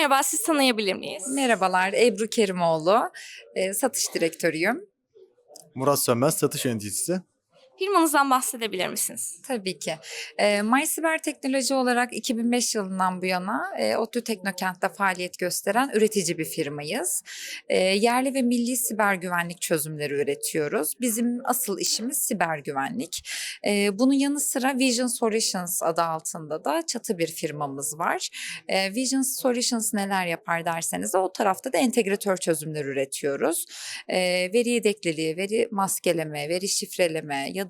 Merhaba, siz tanıyabilir miyiz? Merhabalar, Ebru Kerimoğlu. Eee, satış direktörüyüm. Murat Sönmez, satış yöneticisi. Firmanızdan bahsedebilir misiniz? Tabii ki. Eee My Siber Teknoloji olarak 2005 yılından bu yana eee ODTÜ Teknokent'te faaliyet gösteren üretici bir firmayız. Eee, yerli ve milli siber güvenlik çözümleri üretiyoruz. Bizim asıl işimiz siber güvenlik. Eee, bunun yanı sıra Vision Solutions adı altında da çatı bir firmamız var. Eee, Vision Solutions neler yapar derseniz de o tarafta da entegratör çözümler üretiyoruz. Eee, veri yedekliliği, veri maskeleme, veri şifreleme ya da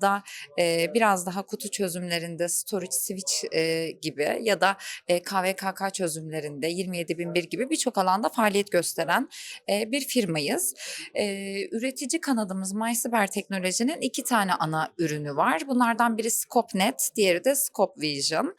e, biraz daha kutu çözümlerinde storage switch e, gibi ya da e, KVKK çözümlerinde 27001 gibi birçok alanda faaliyet gösteren e, bir firmayız. E, üretici kanadımız MySiber Teknoloji'nin iki tane ana ürünü var. Bunlardan biri ScopeNet, diğeri de ScopeVision.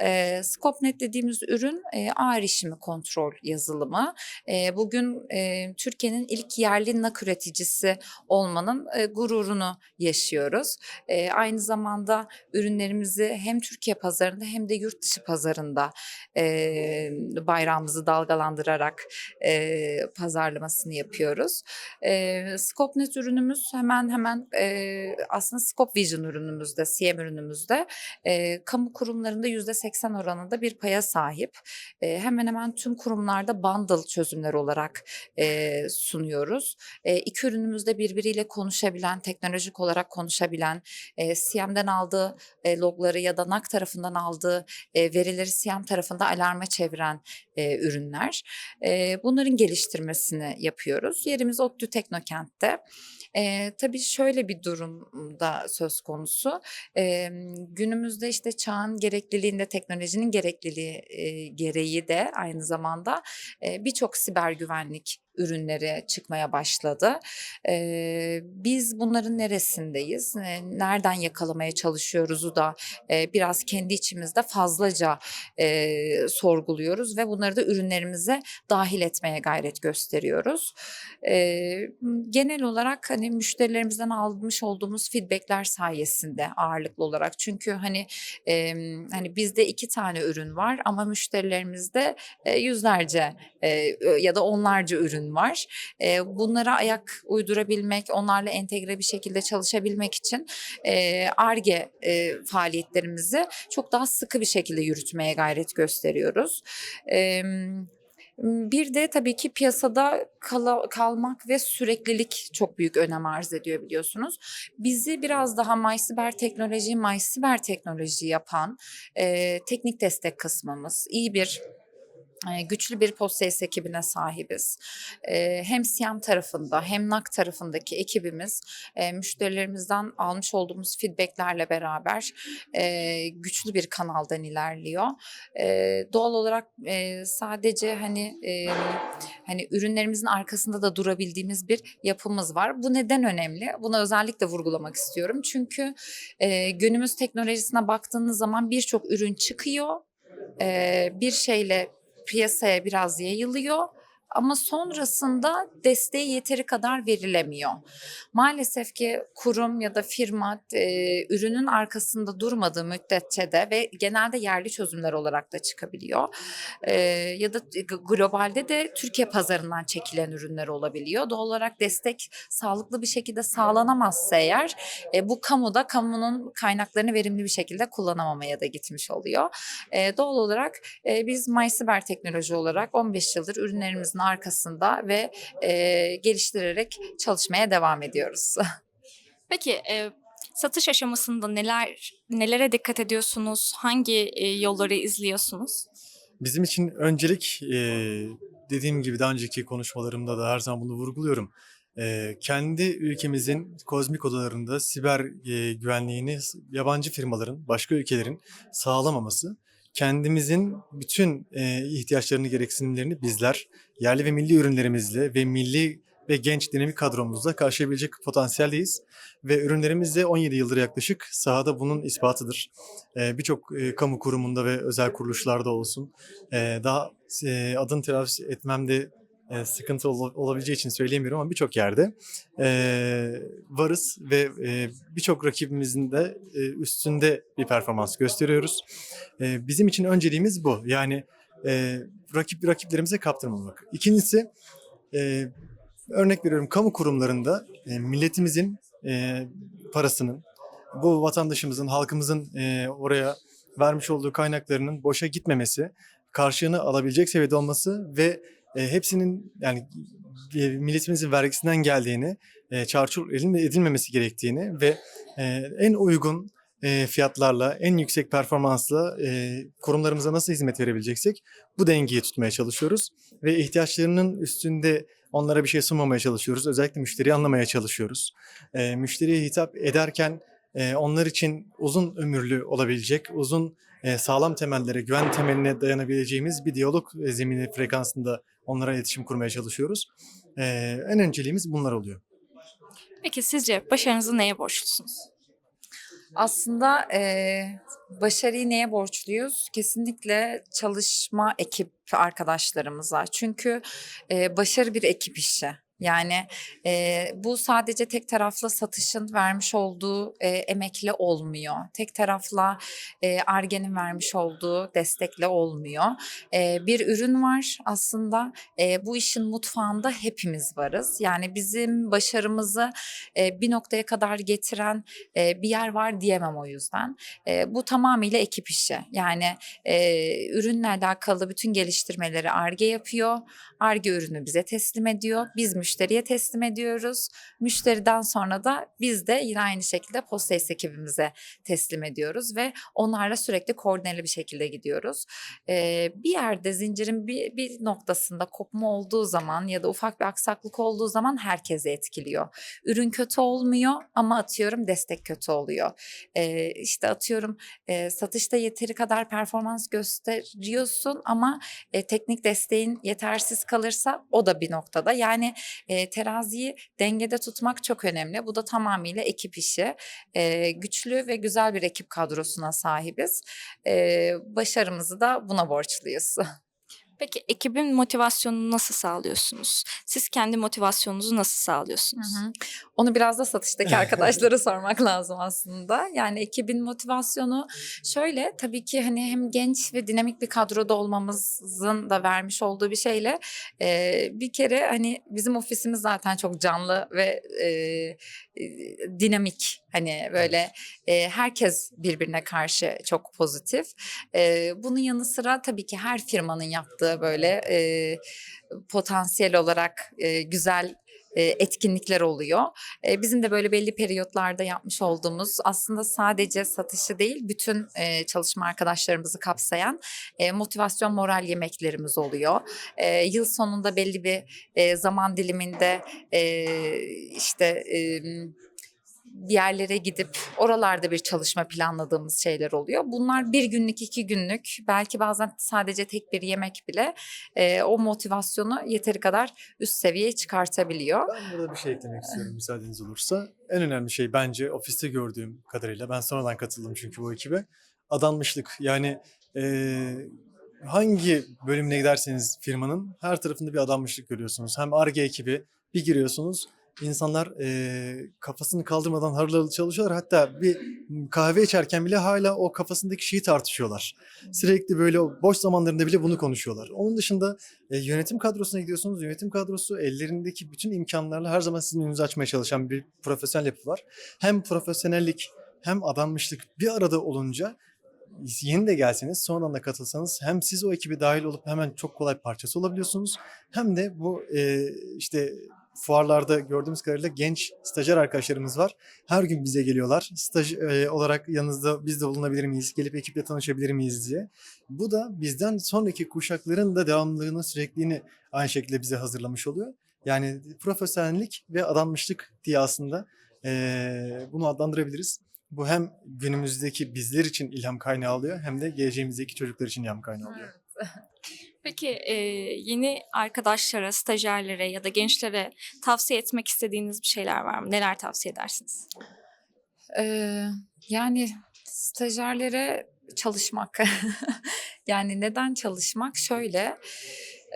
E, ScopeNet dediğimiz ürün e, ağır işimi kontrol yazılımı. E, bugün e, Türkiye'nin ilk yerli NAK üreticisi olmanın e, gururunu yaşıyoruz. E, aynı zamanda ürünlerimizi hem Türkiye pazarında hem de yurt dışı pazarında e, bayrağımızı dalgalandırarak e, pazarlamasını yapıyoruz. E, ScopeNet ürünümüz hemen hemen e, aslında Scope Vision ürünümüzde, CM ürünümüzde e, kamu kurumlarında %80 oranında bir paya sahip. E, hemen hemen tüm kurumlarda bundle çözümler olarak e, sunuyoruz. E, iki ürünümüz de birbiriyle konuşabilen, teknolojik olarak konuşabilen, e, CM'den aldığı e, logları ya da NAK tarafından aldığı e, verileri CM tarafında alarma çeviren e, ürünler. E, bunların geliştirmesini yapıyoruz. Yerimiz ODTÜ Teknokent'te. E, tabii şöyle bir durum da söz konusu. E, günümüzde işte çağın gerekliliğinde teknolojinin gerekliliği e, gereği de aynı zamanda e, birçok siber güvenlik ürünleri çıkmaya başladı. Ee, biz bunların neresindeyiz? Nereden yakalamaya çalışıyoruzu da e, biraz kendi içimizde fazlaca e, sorguluyoruz ve bunları da ürünlerimize dahil etmeye gayret gösteriyoruz. Ee, genel olarak hani müşterilerimizden almış olduğumuz feedbackler sayesinde ağırlıklı olarak çünkü hani e, hani bizde iki tane ürün var ama müşterilerimizde e, yüzlerce e, ya da onlarca ürün var. E, bunlara ayak uydurabilmek, onlarla entegre bir şekilde çalışabilmek için ARGE e, faaliyetlerimizi çok daha sıkı bir şekilde yürütmeye gayret gösteriyoruz. E, bir de tabii ki piyasada kala, kalmak ve süreklilik çok büyük önem arz ediyor biliyorsunuz. Bizi biraz daha MySiber teknoloji, MySiber teknoloji yapan e, teknik destek kısmımız, iyi bir e, güçlü bir post ekibine sahibiz. Hem Siyam tarafında hem NAK tarafındaki ekibimiz müşterilerimizden almış olduğumuz feedbacklerle beraber güçlü bir kanaldan ilerliyor. Doğal olarak sadece hani hani ürünlerimizin arkasında da durabildiğimiz bir yapımız var. Bu neden önemli? Buna özellikle vurgulamak istiyorum. Çünkü günümüz teknolojisine baktığınız zaman birçok ürün çıkıyor. E, bir şeyle piyasaya biraz yayılıyor ama sonrasında desteği yeteri kadar verilemiyor. Maalesef ki kurum ya da firma e, ürünün arkasında durmadığı müddetçe de ve genelde yerli çözümler olarak da çıkabiliyor. E, ya da globalde de Türkiye pazarından çekilen ürünler olabiliyor. Doğal olarak destek sağlıklı bir şekilde sağlanamazsa eğer e, bu kamuda kamunun kaynaklarını verimli bir şekilde kullanamamaya da gitmiş oluyor. E, doğal olarak e, biz MySiber Teknoloji olarak 15 yıldır ürünlerimizin arkasında ve e, geliştirerek çalışmaya devam ediyoruz. Peki e, satış aşamasında neler nelere dikkat ediyorsunuz? Hangi e, yolları izliyorsunuz? Bizim için öncelik e, dediğim gibi daha önceki konuşmalarımda da her zaman bunu vurguluyorum. E, kendi ülkemizin kozmik odalarında siber e, güvenliğini yabancı firmaların, başka ülkelerin sağlamaması, kendimizin bütün e, ihtiyaçlarını, gereksinimlerini bizler yerli ve milli ürünlerimizle ve milli ve genç dinamik kadromuzla karşılayabilecek potansiyeldeyiz. Ve ürünlerimiz de 17 yıldır yaklaşık sahada bunun ispatıdır. Ee, Birçok e, kamu kurumunda ve özel kuruluşlarda olsun. Daha e, adını telaffuz etmemde e, sıkıntı ol- olabileceği için söyleyemiyorum ama birçok yerde e, varız ve e, birçok rakibimizin de e, üstünde bir performans gösteriyoruz. E, bizim için önceliğimiz bu. Yani e, rakip rakiplerimize kaptırmamak. İkincisi e, örnek veriyorum kamu kurumlarında e, milletimizin e, parasının bu vatandaşımızın, halkımızın e, oraya vermiş olduğu kaynaklarının boşa gitmemesi, karşılığını alabilecek seviyede olması ve e, hepsinin yani e, milletimizin vergisinden geldiğini, e, çarçur edilme- edilmemesi gerektiğini ve e, en uygun e, fiyatlarla, en yüksek performansla e, kurumlarımıza nasıl hizmet verebileceksek bu dengeyi tutmaya çalışıyoruz ve ihtiyaçlarının üstünde onlara bir şey sunmamaya çalışıyoruz. Özellikle müşteriyi anlamaya çalışıyoruz. E, müşteriye hitap ederken onlar için uzun ömürlü olabilecek, uzun e, sağlam temellere, güven temeline dayanabileceğimiz bir diyalog e, zemini frekansında onlara iletişim kurmaya çalışıyoruz. E, en önceliğimiz bunlar oluyor. Peki sizce başarınızı neye borçlusunuz? Aslında eee, başarıyı neye borçluyuz? Kesinlikle çalışma ekip arkadaşlarımıza. Çünkü eee, başarı bir ekip işi. Yani eee, bu sadece tek taraflı satışın vermiş olduğu eee, emekle olmuyor. Tek tarafla Arge'nin vermiş olduğu destekle olmuyor. Eee, bir ürün var aslında. Eee, bu işin mutfağında hepimiz varız. Yani bizim başarımızı eee, bir noktaya kadar getiren e, bir yer var diyemem o yüzden. E, bu tamamıyla ekip işi. Yani e, ürünle alakalı bütün geliştirmeleri ARGE yapıyor. ARGE ürünü bize teslim ediyor. Biz müşteriye teslim ediyoruz. Müşteriden sonra da biz de yine aynı şekilde Postayes ekibimize teslim ediyoruz ve onlarla sürekli koordineli bir şekilde gidiyoruz. E, bir yerde zincirin bir, bir noktasında kopma olduğu zaman ya da ufak bir aksaklık olduğu zaman herkesi etkiliyor. Ürün kötü olmuyor ama atıyorum destek kötü oluyor. Ee, işte atıyorum e, satışta yeteri kadar performans gösteriyorsun ama e, teknik desteğin yetersiz kalırsa o da bir noktada. Yani e, teraziyi dengede tutmak çok önemli. Bu da tamamıyla ekip işi. E, güçlü ve güzel bir ekip kadrosuna sahibiz. E, başarımızı da buna borçluyuz. Peki ekibin motivasyonunu nasıl sağlıyorsunuz? Siz kendi motivasyonunuzu nasıl sağlıyorsunuz? Hı hı. Onu biraz da satıştaki arkadaşlara sormak lazım aslında. Yani ekibin motivasyonu şöyle tabii ki hani hem genç ve dinamik bir kadroda olmamızın da vermiş olduğu bir şeyle e, bir kere hani bizim ofisimiz zaten çok canlı ve e, dinamik hani böyle e, herkes birbirine karşı çok pozitif. E, bunun yanı sıra tabii ki her firmanın yaptığı böyle e, potansiyel olarak e, güzel etkinlikler oluyor. Bizim de böyle belli periyotlarda yapmış olduğumuz aslında sadece satışı değil bütün çalışma arkadaşlarımızı kapsayan motivasyon moral yemeklerimiz oluyor. Yıl sonunda belli bir zaman diliminde işte bir yerlere gidip oralarda bir çalışma planladığımız şeyler oluyor. Bunlar bir günlük, iki günlük, belki bazen sadece tek bir yemek bile e, o motivasyonu yeteri kadar üst seviyeye çıkartabiliyor. Ben burada bir şey eklemek istiyorum müsaadeniz olursa. En önemli şey bence ofiste gördüğüm kadarıyla, ben sonradan katıldım çünkü bu ekibe, adanmışlık. Yani eee, hangi bölümüne giderseniz firmanın her tarafında bir adanmışlık görüyorsunuz. Hem ARGE ekibi bir giriyorsunuz, insanlar eee, kafasını kaldırmadan harıl harıl çalışıyorlar. Hatta bir kahve içerken bile hala o kafasındaki şeyi tartışıyorlar. Sürekli böyle boş zamanlarında bile bunu konuşuyorlar. Onun dışında e, yönetim kadrosuna gidiyorsunuz. Yönetim kadrosu ellerindeki bütün imkanlarla her zaman sizin önünüzü açmaya çalışan bir profesyonel yapı var. Hem profesyonellik hem adanmışlık bir arada olunca yeni de gelseniz sonradan da katılsanız hem siz o ekibe dahil olup hemen çok kolay parçası olabiliyorsunuz. Hem de bu e, işte fuarlarda gördüğümüz kadarıyla genç stajyer arkadaşlarımız var. Her gün bize geliyorlar. Staj e, olarak yanınızda biz de bulunabilir miyiz? Gelip ekiple tanışabilir miyiz diye. Bu da bizden sonraki kuşakların da devamlılığını, sürekliliğini aynı şekilde bize hazırlamış oluyor. Yani profesyonellik ve adanmışlık diye aslında eee, bunu adlandırabiliriz. Bu hem günümüzdeki bizler için ilham kaynağı oluyor hem de geleceğimizdeki çocuklar için ilham kaynağı oluyor. Peki e, yeni arkadaşlara, stajyerlere ya da gençlere tavsiye etmek istediğiniz bir şeyler var mı? Neler tavsiye edersiniz? Ee, yani stajyerlere çalışmak. yani neden çalışmak? Şöyle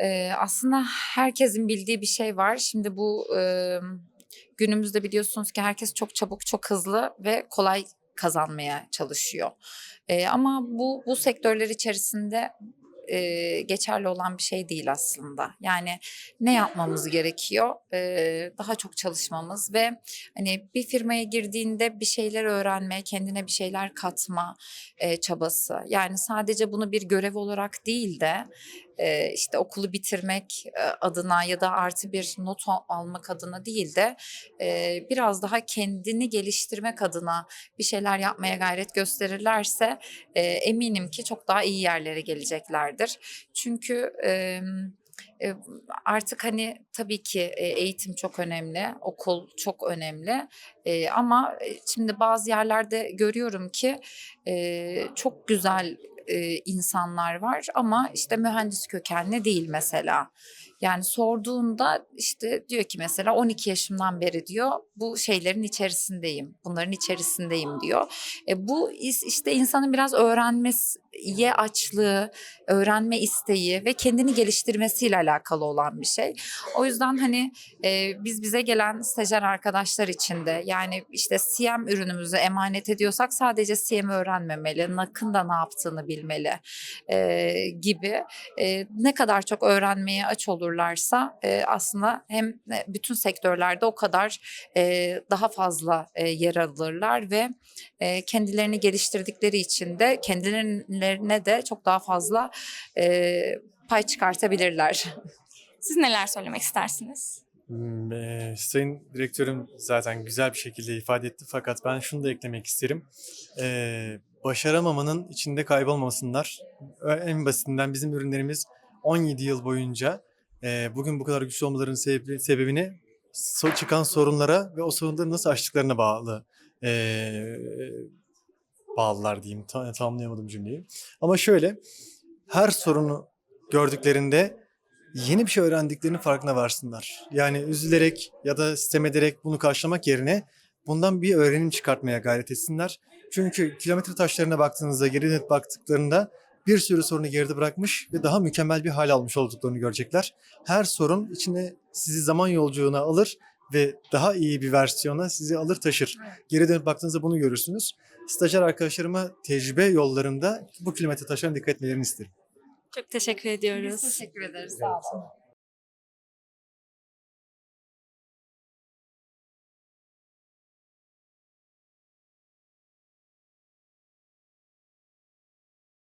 e, aslında herkesin bildiği bir şey var. Şimdi bu e, günümüzde biliyorsunuz ki herkes çok çabuk, çok hızlı ve kolay kazanmaya çalışıyor. E, ama bu bu sektörler içerisinde e, geçerli olan bir şey değil aslında. Yani ne yapmamız gerekiyor? E, daha çok çalışmamız ve hani bir firmaya girdiğinde bir şeyler öğrenme, kendine bir şeyler katma e, çabası. Yani sadece bunu bir görev olarak değil de e, işte okulu bitirmek adına ya da artı bir not al- almak adına değil de e, biraz daha kendini geliştirmek adına bir şeyler yapmaya gayret gösterirlerse e, eminim ki çok daha iyi yerlere geleceklerdir. Çünkü e, artık hani tabii ki e, eğitim çok önemli, okul çok önemli E, ama e, şimdi bazı yerlerde görüyorum ki çok güzel e, insanlar var ama işte mühendis kökenli değil mesela. Yani sorduğunda işte diyor ki mesela 12 yaşımdan beri diyor bu şeylerin içerisindeyim, bunların içerisindeyim diyor. E, bu işte insanın biraz öğrenmeye açlığı, öğrenme isteği ve kendini geliştirmesiyle alakalı olan bir şey. O yüzden hani e, biz bize gelen stajyer arkadaşlar için de yani işte CM ürünümüzü emanet ediyorsak sadece CM öğrenmemeli, NAK'ın da ne yaptığını bilmeli e, gibi e, ne kadar çok öğrenmeye aç olurlarsa e, aslında hem e, bütün sektörlerde o kadar e, daha fazla e, yer alırlar ve e, kendilerini geliştirdikleri için de kendilerine de çok daha fazla e, pay çıkartabilirler. Siz neler söylemek istersiniz? Hmm, eee, Sayın Direktörüm zaten güzel bir şekilde ifade etti fakat ben şunu da eklemek isterim. Eee, başaramamanın içinde kaybolmasınlar. En basitinden bizim ürünlerimiz 17 yıl boyunca eee, bugün bu kadar güçlü olmalarının sebebi, sebebini so- çıkan sorunlara ve o sorunları nasıl aştıklarına bağlı eee, bağlılar diyeyim. Ta- tamamlayamadım cümleyi. Ama şöyle her sorunu gördüklerinde yeni bir şey öğrendiklerinin farkına varsınlar. Yani üzülerek ya da sitem ederek bunu karşılamak yerine bundan bir öğrenim çıkartmaya gayret etsinler. Çünkü kilometre taşlarına baktığınızda, geri dönüp baktıklarında bir sürü sorunu geride bırakmış ve daha mükemmel bir hal almış olduklarını görecekler. Her sorun içine sizi zaman yolculuğuna alır ve daha iyi bir versiyona sizi alır taşır. Geri dönüp baktığınızda bunu görürsünüz. Stajyer arkadaşlarıma tecrübe yollarında bu kilometre taşlarına dikkat etmelerini isterim. Çok teşekkür ediyoruz. teşekkür ederiz. Sağ olun.